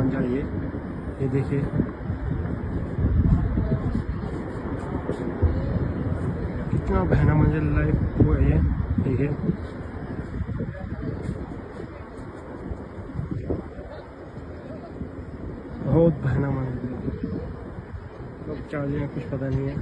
भयानक मंजर ये देखिए। कितना भयानक मंजर लाइव हुआ ये। देखिए। बहुत भयानक मंजर है। क्या कुछ पता नहीं है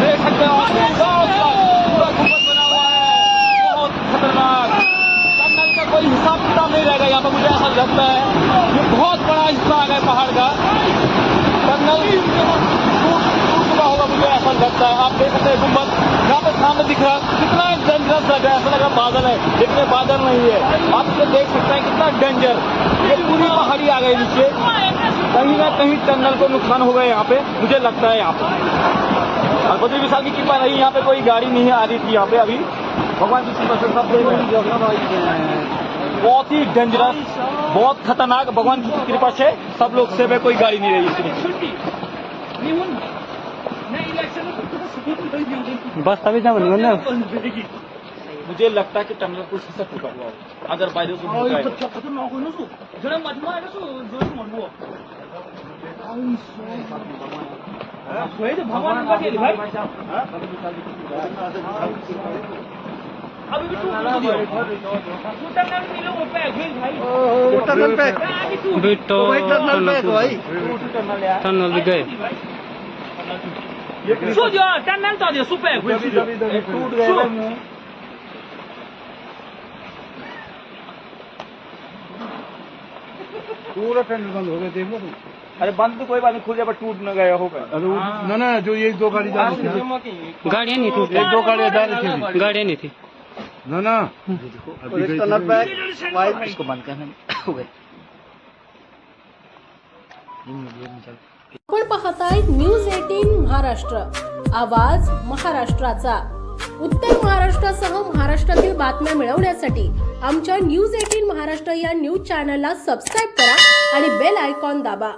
देख सकते हो आप लोग बहुत पूरा गुंबद बना हुआ है बहुत खतरनाक टनल का कोई हिसाब किताब नहीं रहेगा लगता है। ये बहुत बड़ा हिस्सा आ गया पहाड़ का। टूट चुका होगा मुझे ऐसा लगता है। आप देख सकते हैं गुंबद यहाँ पे सामने दिख रहा है। कितना डेंजरस लग रहा है। ऐसा लग रहा बादल है। लेकिन बादल नहीं है। आप इसे देख सकते हैं कितना डेंजर ये पूरी पहाड़ी आ गई नीचे। कहीं ना कहीं टनल को नुकसान हो गया यहाँ पे। मुझे लगता है यहाँ पे। और बद्री विशाल की कृपा रही। यहाँ पे कोई गाड़ी नहीं आ रही थी यहाँ पे अभी। भगवान की कृपा से सब हैं। बहुत ही डेंजरस बहुत खतरनाक। भगवान की कृपा से सब लोग सेफ़ है कोई गाड़ी नहीं रही इसमें बस तभी जा बनी ना मुझे लगता है कि टनल कुछ हिस्सा टूटा हुआ हो। अगर अभी भी तो तो भी गए। तो पूरा टनल बंद हो गए देखो अरे बंद तो कोई बात नहीं खुल जाए पर टूट न गया होगा अरे ना ना जो ये दो गाड़ी जा रही थी गाड़ियाँ नहीं टूट एक दो गाड़ियाँ जा रही थी। गाड़ियाँ नहीं थी। ना ना अभी गई थी। इसको बंद करना हो। गए आपण पाहताय न्यूज एटीन महाराष्ट्र. आवाज महाराष्ट्राचा. उत्तर महाराष्ट्रासह महाराष्ट्रातील बातम्या मिळवण्यासाठी आमच्या न्यूज एटीन महाराष्ट्र या न्यूज चॅनलला सबस्क्राईब करा आणि बेल आयकॉन दाबा.